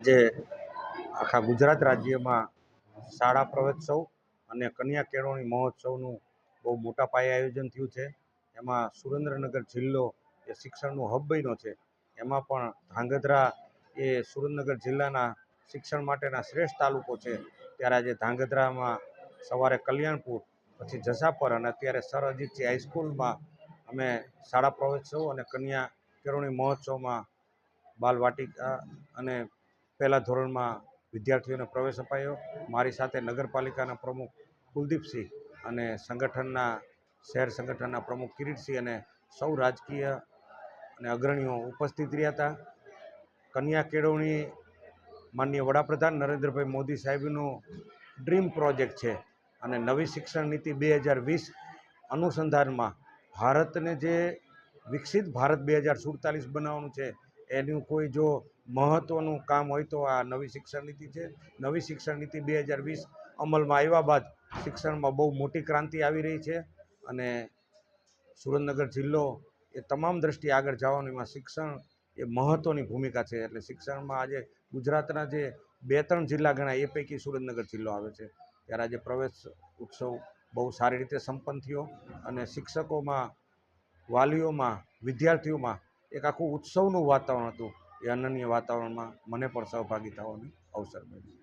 જે આખા ગુજરાત રાજ્યમાં શાળા પ્રવેત્સવ અને કન્યા કેળવણી મહોત્સવનું બહુ મોટા પાયે આયોજન થયું છે. એમાં સુરેન્દ્રનગર જિલ્લો એ શિક્ષણનું હબ બન્યો છે. એમાં પણ ધાંગધ્રા એ સુરેન્દ્રનગર જિલ્લાના શિક્ષણ માટેના શ્રેષ્ઠ તાલુકો છે. ત્યારે આજે ધાંગધ્રામાં સવારે કલ્યાણપુર, પછી જસાપર અને અત્યારે સર અજીતજી હાઈસ્કૂલમાં અમે શાળા પ્રવેત્સવ અને કન્યા કેળવણી મહોત્સવમાં બાલવાટિકા અને પહેલા ધોરણમાં વિદ્યાર્થીઓને પ્રવેશ અપાયો. મારી સાથે નગરપાલિકાના પ્રમુખ કુલદીપસિંહ અને સંગઠનના, શહેર સંગઠનના પ્રમુખ કિરીટસિંહ અને સૌ રાજકીય અને અગ્રણીઓ ઉપસ્થિત રહ્યા હતા. કન્યા કેળવણી માનનીય વડાપ્રધાન નરેન્દ્રભાઈ મોદી સાહેબનો ડ્રીમ પ્રોજેક્ટ છે અને નવી શિક્ષણ નીતિ બે હજાર વીસ અનુસંધાનમાં ભારતને જે વિકસિત ભારત બે હજાર સુડતાલીસ બનાવવાનું છે એનું કોઈ જો મહત્ત્વનું કામ હોય તો આ નવી શિક્ષણ નીતિ છે. નવી શિક્ષણ નીતિ બે હજાર વીસ અમલમાં આવ્યા બાદ શિક્ષણમાં બહુ મોટી ક્રાંતિ આવી રહી છે અને સુરેન્દ્રનગર જિલ્લો એ તમામ દ્રષ્ટિએ આગળ જવાનું એમાં શિક્ષણ એ મહત્ત્વની ભૂમિકા છે. એટલે શિક્ષણમાં આજે ગુજરાતના જે બે ત્રણ જિલ્લા ગણાય એ પૈકી સુરેન્દ્રનગર જિલ્લો આવે છે. ત્યારે આજે પ્રવેશ ઉત્સવ બહુ સારી રીતે સંપન્ન થયો અને શિક્ષકોમાં વાલીઓમાં વિદ્યાર્થીઓમાં એક આખું ઉત્સવનું વાતાવરણ હતું. એ અનન્ય વાતાવરણમાં મને પણ સહભાગી થવાનો અવસર મળ્યો.